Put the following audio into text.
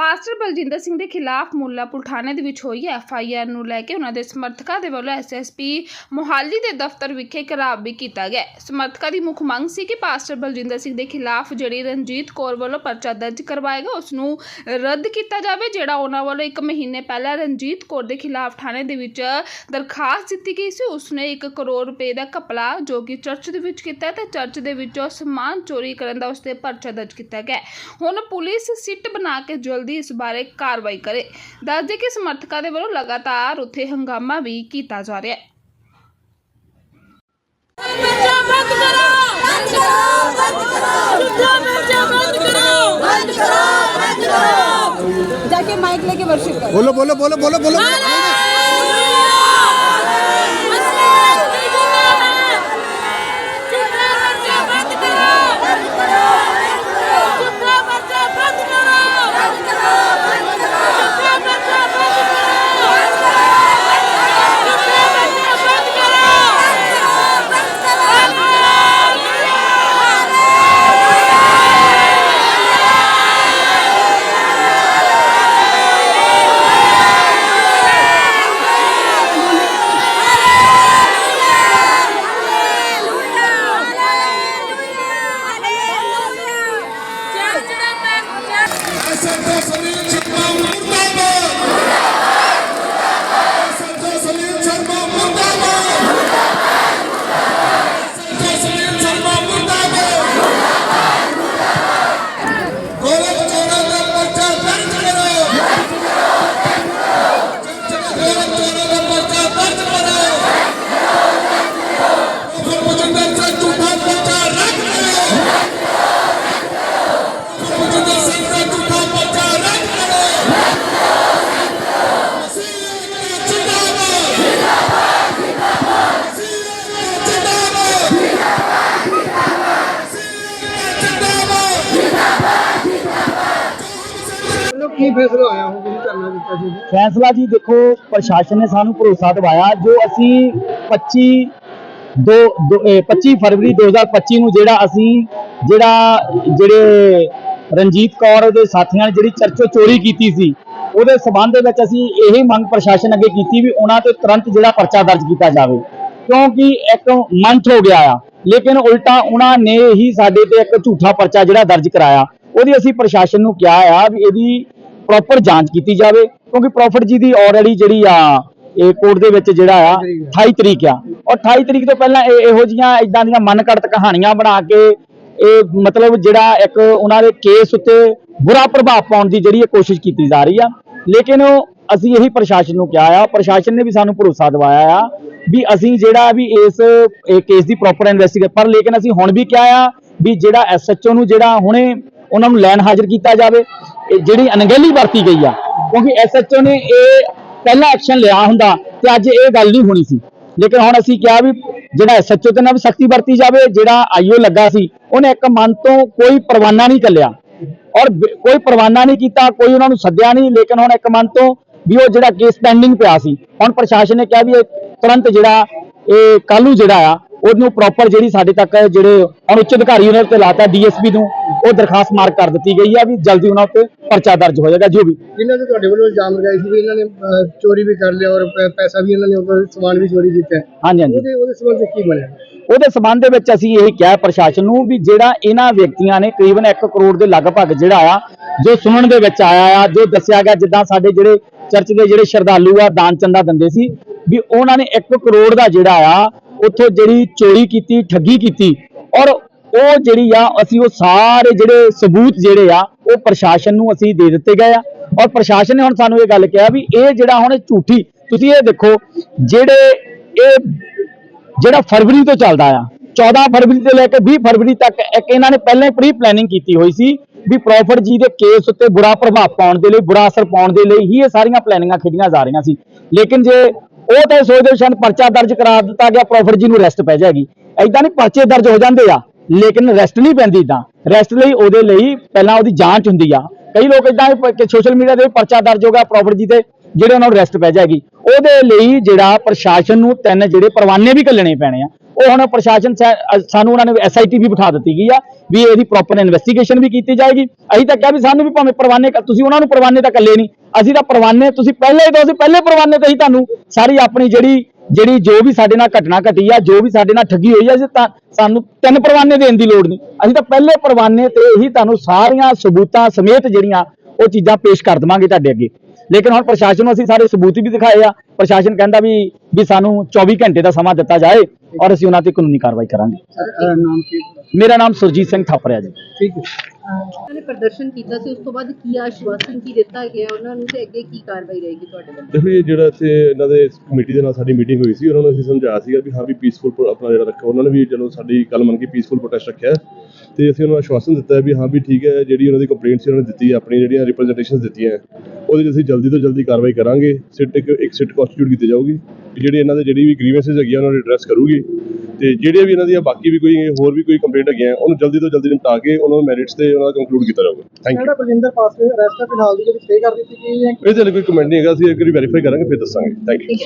Pastor Baljinder Singh ਦੇ ਖਿਲਾਫ ਮੁੱਲਾਪੁਰ ਥਾਣੇ ਦੇ ਵਿੱਚ ਹੋਈ ਐਫ ਆਈ ਆਰ ਨੂੰ ਲੈ ਕੇ ਉਹਨਾਂ ਦੇ ਸਮਰਥਕਾਂ ਦੇ ਵੱਲੋਂ ਐਸ ਐਸ ਪੀ ਮੋਹਾਲੀ ਦੇ ਦਫ਼ਤਰ ਵਿਖੇ ਘਰਾਵ ਵੀ ਕੀਤਾ ਗਿਆ। ਸਮਰਥਕਾਂ ਦੀ ਮੁੱਖ ਮੰਗ ਸੀ ਕਿ ਪਾਸਟਰ ਬਲਜਿੰਦਰ ਸਿੰਘ ਦੇ ਖਿਲਾਫ ਜਿਹੜੀ ਰਣਜੀਤ ਕੌਰ ਵੱਲੋਂ ਪਰਚਾ ਦਰਜ ਕਰਵਾਏਗਾ, ਉਸ ਨੂੰ ਰੱਦ ਕੀਤਾ ਜਾਵੇ, ਜਿਹੜਾ ਉਹਨਾਂ ਵੱਲੋਂ ਇੱਕ ਮਹੀਨੇ ਪਹਿਲਾਂ ਰਣਜੀਤ ਕੌਰ ਦੇ ਖਿਲਾਫ ਥਾਣੇ ਦੇ ਵਿੱਚ ਦਰਖਾਸਤ ਦਿੱਤੀ ਗਈ ਸੀ। ਉਸਨੇ 1 ਕਰੋੜ ਰੁਪਏ ਦਾ ਕਪਲਾ ਜੋ ਕਿ ਚਰਚ ਦੇ ਵਿੱਚ ਕੀਤਾ ਹੈ ਤੇ ਚਰਚ ਦੇ ਵਿੱਚੋਂ ਸਮਾਨ ਚੋਰੀ ਕਰਨ ਦਾ ਉਸ ਤੇ ਪਰਚਾ ਦਰਜ ਕੀਤਾ ਗਿਆ ਹੁਣ ਪੁਲਿਸ ਸਿੱਟ ਬਣਾ ਕੇ ਜਲਦੀ ਇਸ ਬਾਰੇ ਕਾਰਵਾਈ ਕਰੇ ਦੱਸਦੇ ਕਿ ਸਮਰਥਕਾਂ ਦੇ ਵੱਲੋਂ ਲਗਾਤਾਰ ਉੱਥੇ ਹੰਗਾਮਾ ਵੀ ਕੀਤਾ ਜਾ ਰਿਹਾ ਹੈ ਮਿਰਚਾ ਬੰਦ ਕਰੋ ਬੰਦ ਕਰੋ ਬੰਦ ਕਰੋ ਸਿੱਧਾ ਮਿਰਚਾ ਬੰਦ ਕਰੋ ਬੰਦ ਕਰੋ ਬੰਦ ਕਰੋ जाके माइक लेके वर्शिप करो बोलो बोलो बोलो बोलो बोलो ਕੀ ਫੈਸਲਾ ਆਇਆ ਹੁਣ ਜਿਹੜੀ ਧਰਨਾ ਦਿੱਤਾ ਸੀ। ਫੈਸਲਾ ਜੀ ਦੇਖੋ, ਪ੍ਰਸ਼ਾਸਨ ਨੇ ਸਾਨੂੰ ਭਰੋਸਾ ਦਿਵਾਇਆ। ਜੋ ਅਸੀਂ 25 ਦੋ 25 ਫਰਵਰੀ 2025 ਨੂੰ ਜਿਹੜਾ ਅਸੀਂ ਜਿਹੜਾ, ਜਿਹੜੇ ਰਣਜੀਤ ਕੌਰ ਉਹਦੇ ਸਾਥੀਆਂ ਨੇ ਜਿਹੜੀ ਚਰਚੋ ਚੋਰੀ ਕੀਤੀ ਸੀ, ਉਹਦੇ ਸਬੰਧ ਦੇ ਵਿੱਚ ਅਸੀਂ ਇਹੀ ਮੰਗ ਪ੍ਰਸ਼ਾਸਨ ਅੱਗੇ ਕੀਤੀ ਵੀ ਉਹਨਾਂ ਤੇ ਤੁਰੰਤ ਜਿਹੜਾ ਪਰਚਾ ਦਰਜ ਕੀਤਾ ਜਾਵੇ। ਕਿਉਂਕਿ ਇੱਕ ਮੰਥ ਹੋ ਗਿਆ ਆ। ਲੇਕਿਨ ਉਲਟਾ ਉਹਨਾਂ ਨੇ ਹੀ ਸਾਡੇ ਤੇ ਇੱਕ ਝੂਠਾ ਪਰਚਾ ਜਿਹੜਾ ਦਰਜ ਕਰਾਇਆ। ਉਹਦੀ ਅਸੀਂ ਪ੍ਰਸ਼ਾਸਨ ਨੂੰ ਕਿਹਾ ਆ ਵੀ ਇਹਦੀ ਪ੍ਰੋਪਰ ਜਾਂਚ ਕੀਤੀ ਜਾਵੇ, ਕਿਉਂਕਿ ਪ੍ਰੋਫਿਟ ਜੀ ਦੀ ਆਲਰੇਡੀ ਜਿਹੜੀ ਆ, ਇਹ ਕੋਰਟ ਦੇ ਵਿੱਚ ਜਿਹੜਾ ਆ 28 ਤਰੀਕ ਆ। ਔਰ 28 ਤਰੀਕ ਤੋਂ ਪਹਿਲਾਂ ਇਹ ਇਹੋ ਜੀਆਂ ਇਦਾਂ ਦੀਆਂ ਮਨਕੜਤ ਕਹਾਣੀਆਂ ਬਣਾ ਕੇ, ਇਹ ਮਤਲਬ ਜਿਹੜਾ ਇੱਕ ਉਹਨਾਂ ਦੇ ਕੇਸ ਉੱਤੇ ਬੁਰਾ ਪ੍ਰਭਾਵ ਪਾਉਣ ਦੀ ਜਿਹੜੀ ਇਹ ਕੋਸ਼ਿਸ਼ ਕੀਤੀ ਜਾ ਰਹੀ ਆ। ਲੇਕਿਨ ਅਸੀਂ ਇਹੀ ਪ੍ਰਸ਼ਾਸਨ ਨੂੰ ਕਿਹਾ ਆ, ਪ੍ਰਸ਼ਾਸਨ ਨੇ ਵੀ ਸਾਨੂੰ ਭਰੋਸਾ ਦਿਵਾਇਆ ਆ ਵੀ ਅਸੀਂ ਜਿਹੜਾ ਵੀ ਇਸ ਕੇਸ ਦੀ ਪ੍ਰੋਪਰ ਇਨਵੈਸਟੀਗੇਟ ਪਰ ਲੇਕਿਨ ਅਸੀਂ ਹੁਣ ਵੀ ਕਿਹਾ ਆ ਵੀ ਜਿਹੜਾ ਐਸਐਚਓ ਨੂੰ ਜਿਹੜਾ ਹੁਣੇ ਉਹਨਾਂ ਨੂੰ ਲੈਣ ਹਾਜ਼ਰ ਕੀਤਾ ਜਾਵੇ ਜਿਹੜੀ ਅਣਗਹਿਲੀ ਵਰਤੀ ਗਈ ਆ, ਕਿਉਂਕਿ ਐਸਐਚਓ ਨੇ ਇਹ ਪਹਿਲਾ ਐਕਸ਼ਨ ਲਿਆ ਹੁੰਦਾ ਤੇ ਅੱਜ ਇਹ ਗੱਲ ਨਹੀਂ ਹੋਣੀ ਸੀ। ਲੇਕਿਨ ਹੁਣ ਅਸੀਂ ਕਿਹਾ ਵੀ ਜਿਹੜਾ ਐਸਐਚਓ ਤੇ ਨਾਲ ਵੀ ਸਖਤੀ ਵਰਤੀ ਜਾਵੇ, ਜਿਹੜਾ ਆਈਓ ਲੱਗਾ ਸੀ, ਉਹਨੇ ਇੱਕ ਮਨ ਤੋਂ ਕੋਈ ਪਰਵਾਨਾ ਨਹੀਂ ਚੱਲਿਆ ਔਰ ਕੋਈ ਪਰਵਾਨਾ ਨਹੀਂ ਕੀਤਾ, ਕੋਈ ਉਹਨਾਂ ਨੂੰ ਸੱਦਿਆ ਨਹੀਂ, ਲੇਕਿਨ ਹੁਣ ਇੱਕ ਮਨ ਤੋਂ ਵੀ ਉਹ ਜਿਹੜਾ ਕੇਸ ਪੈਂਡਿੰਗ ਪਿਆ ਸੀ। ਹੁਣ ਪ੍ਰਸ਼ਾਸਨ ਨੇ ਕਿਹਾ ਵੀ ਇਹ ਤੁਰੰਤ ਜਿਹੜਾ ਇਹ ਕੱਲ੍ਹ ਨੂੰ ਜਿਹੜਾ ਆ ਉਹਨੂੰ ਪ੍ਰੋਪਰ ਜਿਹੜੀ ਸਾਡੇ ਤੱਕ ਜਿਹੜੇ ਹੁਣ ਉੱਚ ਅਧਿਕਾਰੀ ਉਹਨਾਂ ਤੇ ਲਾਤਾ ਡੀਐਸਪੀ ਨੂੰ ਉਹ ਦਰਖਾਸਤ ਮਾਰਕ ਕਰ ਦਿੱਤੀ ਗਈ ਆ ਵੀ ਜਲਦੀ ਉਹਨਾਂ ਉੱਤੇ ਪਰਚਾ ਦਰਜ ਹੋ ਜਾਏਗਾ ਜੋ ਵੀ। ਜਿਨ੍ਹਾਂ ਤੇ ਤੁਹਾਡੇ ਵੱਲੋਂ ਇਲਜ਼ਾਮ ਲਗਾਏ ਸੀ ਵੀ ਇਹਨਾਂ ਨੇ ਅਹ, ਚੋਰੀ ਵੀ ਕਰ ਲਿਆ ਔਰ ਪੈ- ਪੈਸਾ ਵੀ ਇਹਨਾਂ ਨੇ ਉੱਪਰ ਸਮਾਨ ਵੀ ਚੋਰੀ ਕੀਤਾ। ਹੈ। ਹਾਂਜੀ ਹਾਂਜੀ। ਉਹਦੇ ਉਹਦੇ ਸੰਬੰਧ ਵਿੱਚ ਕੀ ਬਣਿਆ? ਉਹਦੇ ਸਬੰਧ ਦੇ ਵਿੱਚ ਅਸੀਂ ਇਹ ਕਿਹਾ ਪ੍ਰਸ਼ਾਸਨ ਨੂੰ ਵੀ ਜਿਹੜਾ ਇਹਨਾਂ ਵਿਅਕਤੀਆਂ ਨੇ ਕਰੀਬਨ 1 ਕਰੋੜ ਦੇ ਲਗਭਗ ਜਿਹੜਾ ਆ ਜੋ ਸੁਣਨ ਦੇ ਵਿੱਚ ਆਇਆ ਆ ਜੋ ਦੱਸਿਆ ਗਿਆ ਜਿੱਦਾਂ ਸਾਡੇ ਜਿਹੜੇ ਚਰਚ ਦੇ ਜਿਹੜੇ ਸ਼ਰਧਾਲੂ ਆ ਦਾਨ ਚੰਦਾ ਦਿੰਦੇ ਸੀ ਵੀ ਉਹਨਾਂ ਨੇ 1 ਕਰੋੜ ਦਾ ਜਿਹੜਾ ਆ ਉੱਥੋਂ ਜਿਹੜੀ ਚੋਰੀ ਕੀਤੀ, ਠੱਗੀ ਕੀਤੀ ਔਰ ਉਹ ਜਿਹੜੀ ਆ, ਅਸੀਂ ਉਹ ਸਾਰੇ ਜਿਹੜੇ ਸਬੂਤ ਜਿਹੜੇ ਆ, ਉਹ ਪ੍ਰਸ਼ਾਸਨ ਨੂੰ ਅਸੀਂ ਦੇ ਦਿੱਤੇ ਗਏ ਆ। ਔਰ ਪ੍ਰਸ਼ਾਸਨ ਨੇ ਹੁਣ ਸਾਨੂੰ ਇਹ ਗੱਲ ਕਿਹਾ ਵੀ ਇਹ ਜਿਹੜਾ ਹੁਣ ਝੂਠੀ, ਤੁਸੀਂ ਇਹ ਦੇਖੋ, ਜਿਹੜੇ ਇਹ ਜਿਹੜਾ ਫਰਵਰੀ ਤੋਂ ਚੱਲਦਾ ਆ 14 ਫਰਵਰੀ ਤੋਂ ਲੈ ਕੇ 20 ਫਰਵਰੀ ਤੱਕ, ਇੱਕ ਇਹਨਾਂ ਨੇ ਪਹਿਲਾਂ ਹੀ ਪ੍ਰੀ ਪਲੈਨਿੰਗ ਕੀਤੀ ਹੋਈ ਸੀ ਵੀ ਪ੍ਰੋਫਿਟ ਜੀ ਦੇ ਕੇਸ ਉੱਤੇ ਬੁਰਾ ਪ੍ਰਭਾਵ ਪਾਉਣ ਦੇ ਲਈ, ਬੁਰਾ ਅਸਰ ਪਾਉਣ ਦੇ ਲਈ ਹੀ ਇਹ ਸਾਰੀਆਂ ਪਲੈਨਿੰਗਾਂ ਖੇਡੀਆਂ ਜਾ ਰਹੀਆਂ ਸੀ। ਲੇਕਿਨ ਜੇ ਉਹ ਤਾਂ ਇਹ ਸੋਚਦੇ ਸ਼ਾਨ ਪਰਚਾ ਦਰਜ ਕਰਾ ਦਿੱਤਾ ਗਿਆ, ਪ੍ਰੋਫਿਟ ਜੀ ਨੂੰ ਰੈਸਟ ਪੈ ਜਾਏਗੀ। ਐਦਾਂ ਨਹੀਂ ਪਰਚੇ ਦਰਜ ਹੋ ਜਾਂਦੇ ਆ, ਲੇਕਿਨ ਰੈਸਟ ਨਹੀਂ ਪੈਂਦੀ ਇਦਾਂ ਰੈਸਟ ਲਈ ਉਹਦੇ ਲਈ ਪਹਿਲਾਂ ਉਹਦੀ ਜਾਂਚ ਹੁੰਦੀ ਆ। ਕਈ ਲੋਕ ਇਦਾਂ ਕਿ ਸੋਸ਼ਲ ਮੀਡੀਆ ਤੇ ਵੀ ਪਰਚਾ ਦਰਜ ਹੋ ਗਿਆ ਪ੍ਰੋਫਿਟ ਜੀ ਤੇ ਜਿਹੜੇ ਉਹਨਾਂ ਨੂੰ ਰੈਸਟ ਪੈ ਜਾਏਗੀ। ਉਹਦੇ ਲਈ ਜਿਹੜਾ ਪ੍ਰਸ਼ਾਸਨ ਨੂੰ ਤਿੰਨ ਜਿਹੜੇ ਪਰਵਾਨੇ ਵੀ ਕੱਲਣੇ ਪੈਣੇ ਆ। ਉਹ ਹੁਣ ਪ੍ਰਸ਼ਾਸਨ ਸਾਨੂੰ ਉਹਨਾਂ ਨੇ ਐਸਆਈਟੀ ਵੀ ਬਿਠਾ ਦਿੱਤੀ ਗਈ ਆ ਵੀ ਇਹਦੀ ਪ੍ਰੋਪਰ ਇਨਵੈਸਟੀਗੇਸ਼ਨ ਵੀ ਕੀਤੀ ਜਾਏਗੀ। ਅਸੀਂ ਤਾਂ ਕਿਹਾ ਵੀ ਸਾਨੂੰ ਵੀ ਭਾਵੇਂ ਪਰਵਾਨੇ ਤੁਸੀਂ ਉਹਨਾਂ ਨੂੰ ਪਰਵਾਨੇ ਤਾਂ ਇਕੱਲੇ ਨਹੀਂ। ਅਸੀਂ ਤਾਂ ਪਰਵਾਨੇ, ਤੁਸੀਂ ਪਹਿਲੇ ਹੀ ਦੋ ਅਸੀਂ ਪਹਿਲੇ ਪਰਵਾਨੇ ਤੇ ਹੀ ਤੁਹਾਨੂੰ ਸਾਰੀ ਆਪਣੀ ਜਿਹੜੀ ਜਿਹੜੀ ਜੋ ਵੀ ਸਾਡੇ ਨਾਲ ਘਟਨਾ ਘਟੀ ਆ, ਜੋ ਵੀ ਸਾਡੇ ਨਾਲ ਠੱਗੀ ਹੋਈ ਆ, ਅਸੀਂ ਤਾਂ ਸਾਨੂੰ ਤਿੰਨ ਪਰਵਾਨੇ ਦੇਣ ਦੀ ਲੋੜ ਨਹੀਂ। ਅਸੀਂ ਤਾਂ ਪਹਿਲੇ ਪਰਵਾਨੇ ਤੇ ਹੀ ਤੁਹਾਨੂੰ ਸਾਰੀਆਂ ਸਬੂਤਾਂ ਸਮੇਤ ਜਿਹੜੀਆਂ ਉਹ ਚੀਜ਼ਾਂ ਪੇਸ਼ ਕਰ ਦਵਾਂਗੇ ਤੁਹਾਡੇ ਅੱਗੇ। ਲੇਕਿਨ ਹੁਣ ਪ੍ਰਸ਼ਾਸਨ ਨੂੰ ਅਸੀਂ ਸਾਰੇ ਸਬੂਤ ਵੀ ਦਿਖਾਏ ਆ। ਪ੍ਰਸ਼ਾਸਨ ਕਹਿੰਦਾ ਵੀ ਵੀ ਸਾਨੂੰ 24 ਘੰਟੇ ਦਾ ਸਮਾਂ ਦਿੱਤਾ ਜਾਏ। ਔਰ ਅਸੀਂ ਉਹਨਾਂ ਤੇ ਕਾਨੂੰਨੀ ਕਾਰਵਾਈ ਕਰਾਂਗੇ। ਮੇਰਾ ਨਾਮ ਸੁਰਜੀਤ ਸਿੰਘ ਥਾਪਰ ਹੈ ਜੀ। ਠੀਕ ਹੈ। ਉਹਨਾਂ ਨੇ ਪ੍ਰਦਰਸ਼ਨ ਕੀਤਾ ਸੀ ਉਸ ਤੋਂ ਬਾਅਦ ਕੀ ਆਸ਼ਵਾਸਨ ਕੀ ਦਿੱਤਾ ਗਿਆ? ਉਹਨਾਂ ਨੂੰ ਤੇ ਅੱਗੇ ਕੀ ਕਾਰਵਾਈ ਰਹੇਗੀ ਤੁਹਾਡੇ ਵੱਲੋਂ? ਦੇਖੋ ਇਹ ਜਿਹੜਾ ਇੱਥੇ ਇਹਨਾਂ ਦੇ ਕਮੇਟੀ ਦੇ ਨਾਲ ਸਾਡੀ ਮੀਟਿੰਗ ਹੋਈ ਸੀ ਉਹਨਾਂ ਨੂੰ ਅਸੀਂ ਸਮਝਾਇਆ ਸੀਗਾ ਵੀ ਹਾਂ ਵੀ ਪੀਸਫੁਲ ਆਪਣਾ ਜਿਹੜਾ ਰੱਖੋ ਉਹਨਾਂ ਨੇ ਵੀ ਚਲੋ ਸਾਡੀ ਗੱਲ ਮੰਨ ਕੇ ਪੀਸਫੁਲ ਪ੍ਰੋਟੈਸਟ ਰੱਖਿਆ ਤੇ ਅਸੀਂ ਉਹਨਾਂ ਨੂੰ ਆਸ਼ਵਾਸਨ ਦਿੱਤਾ ਹੈ ਵੀ ਹਾਂ ਵੀ ਠੀਕ ਹੈ ਜਿਹੜੀ ਉਹਨਾਂ ਦੀ ਕੰਪਲੇਂਟ ਸੀ ਉਹਨਾਂ ਨੇ ਦਿੱਤੀ ਹੈ ਆਪਣੀ ਜਿਹੜੀਆਂ ਰਿਪਰੈਜ਼ੈਂਟੇਸ਼ਨਸ ਦਿੱਤੀਆਂ ਹੈ, ਉਹਦੇ 'ਚ ਅਸੀਂ ਜਲਦੀ ਤੋਂ ਜਲਦੀ ਕਾਰਵਾਈ ਕਰਾਂਗੇ ਸਿੱਟ ਇੱਕ ਇੱਕ ਸਿੱਟ ਕਨਸਟੀਟਿਊਟ ਕੀਤੀ ਜਾਊਗੀ ਜਿਹੜੀ ਇਹਨਾਂ ਦੇ ਜਿਹੜੀ ਵੀ ਗ੍ਰੀਵੈਂਸਸ ਹੈਗੀਆਂ ਉਹਨਾਂ ਨੂੰ ਐਡਰੈਸ ਕਰੂਗੀ ਤੇ ਜਿਹੜੇ ਵੀ ਇਹਨਾਂ ਦੀਆਂ ਬਾਕੀ ਵੀ ਕੋਈ ਹੋਰ ਵੀ ਕੋਈ ਕੰਪਲੇਂਟ ਹੈਗੀਆਂ ਉਹਨੂੰ ਜਲਦੀ ਤੋਂ ਜਲਦੀ ਨਿਪਟਾ ਕੇ ਉਹਨਾਂ ਨੂੰ ਮੈਰਿਟਸ ਤੇ ਉਹਨਾਂ ਦਾ ਕੰਕਲੂਡ ਕੀਤਾ ਜਾਊਗਾ। ਥੈਂਕ ਯੂ ਜਿਹੜਾ ਬਲਜਿੰਦਰ ਪਾਸ ਅਰੈਸਟ ਫਿਲਹਾਲ ਦੀ ਜਿਹੜੀ ਸਟੇ ਕਰ ਦਿੱਤੀ ਗਈ ਹੈ। ਇਹਦੇ ਲਈ ਕੋਈ ਕਮੈਂਟ ਨਹੀਂ ਹੈਗਾ ਅਸੀਂ ਇੱਕ ਵਾਰੀ ਵੈਰੀਫਾਈ ਕਰਾਂਗੇ ਫਿਰ ਦੱਸਾਂਗੇ। Thank you